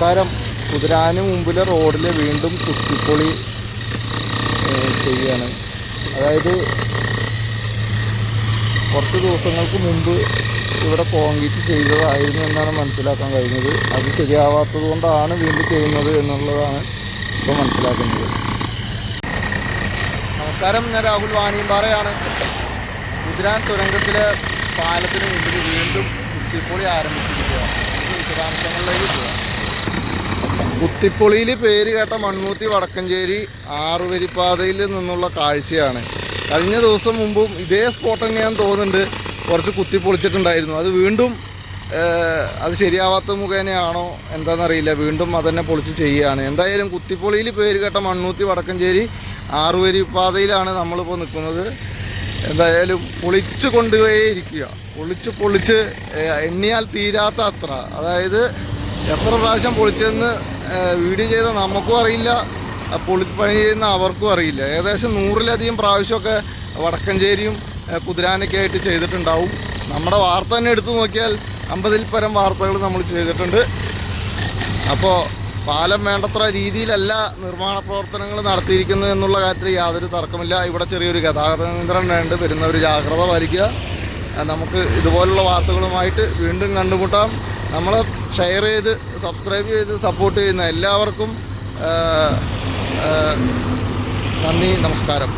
നമസ്കാരം കുതിരാന് മുമ്പിലെ റോഡിൽ വീണ്ടും കുത്തിപ്പൊളി ചെയ്യുകയാണ് അതായത് കുറച്ച് ദിവസങ്ങൾക്ക് മുമ്പ് ഇവിടെ കോൺക്രീറ്റ് ചെയ്തതായിരുന്നു എന്നാണ് മനസ്സിലാക്കാൻ കഴിഞ്ഞത്. അത് ശരിയാവാത്തത് കൊണ്ടാണ് വീണ്ടും ചെയ്യുന്നത് എന്നുള്ളതാണ് ഇപ്പോൾ മനസ്സിലാക്കുന്നത്. നമസ്കാരം ഞാൻ രാഹുൽ വാണിയമ്പാറയാണ്. കുതിരാൻ തുരങ്കത്തിലെ പാലത്തിന് മുമ്പിൽ വീണ്ടും കുത്തിപ്പൊളി ആരംഭിച്ചിരിക്കുകയാണ്. കുത്തിപ്പൊളിയിൽ പേര് കേട്ട മണ്ണൂത്തി വടക്കഞ്ചേരി ആറുവരിപ്പാതയിൽ നിന്നുള്ള കാഴ്ചയാണ്. കഴിഞ്ഞ ദിവസം മുമ്പും ഇതേ സ്പോട്ട് തന്നെയാണ് തോന്നുന്നുണ്ട്. കുറച്ച് കുത്തിപ്പൊളിച്ചിട്ടുണ്ടായിരുന്നു. അത് വീണ്ടും അത് ശരിയാവാത്ത മുഖേനയാണോ എന്താണെന്നറിയില്ല വീണ്ടും അതന്നെ പൊളിച്ച് ചെയ്യുകയാണ് എന്തായാലും കുത്തിപ്പൊളിയിൽ പേര് കേട്ട മണ്ണൂത്തി വടക്കഞ്ചേരി ആറുവരിപ്പാതയിലാണ് നമ്മളിപ്പോൾ നിൽക്കുന്നത്. എന്തായാലും പൊളിച്ച് കൊണ്ടുപോയേ ഇരിക്കുക പൊളിച്ച് പൊളിച്ച് എണ്ണിയാൽ തീരാത്ത അത്ര. അതായത് എത്ര പ്രാവശ്യം പൊളിച്ചതെന്ന് ഏഹ്, വീഡിയോ ചെയ്ത നമുക്കും അറിയില്ല പൊളിപ്പണി ചെയ്യുന്ന അവർക്കും അറിയില്ല. ഏകദേശം നൂറിലധികം പ്രാവശ്യമൊക്കെ വടക്കഞ്ചേരിയും കുതിരാനൊക്കെ ആയിട്ട് ചെയ്തിട്ടുണ്ടാവും. നമ്മുടെ വാർത്ത തന്നെ എടുത്തു നോക്കിയാൽ അമ്പതിൽ പരം വാർത്തകൾ നമ്മൾ ചെയ്തിട്ടുണ്ട്. അപ്പോൾ പാലം വേണ്ടത്ര രീതിയിലല്ല നിർമ്മാണ പ്രവർത്തനങ്ങൾ നടത്തിയിരിക്കുന്നു എന്നുള്ള കാര്യത്തിൽ യാതൊരു തർക്കമില്ല. ഇവിടെ ചെറിയൊരു ഗതാഗത നിയന്ത്രണമുണ്ട് വരുന്നവർ ജാഗ്രത പാലിക്കുക. നമുക്ക് ഇതുപോലുള്ള വാർത്തകളുമായിട്ട് വീണ്ടും കണ്ടുമുട്ടാം. നമ്മൾ ഷെയർ ചെയ്ത് സബ്സ്ക്രൈബ് ചെയ്ത് സപ്പോർട്ട് ചെയ്യുന്ന എല്ലാവർക്കും നന്ദി നമസ്കാരം.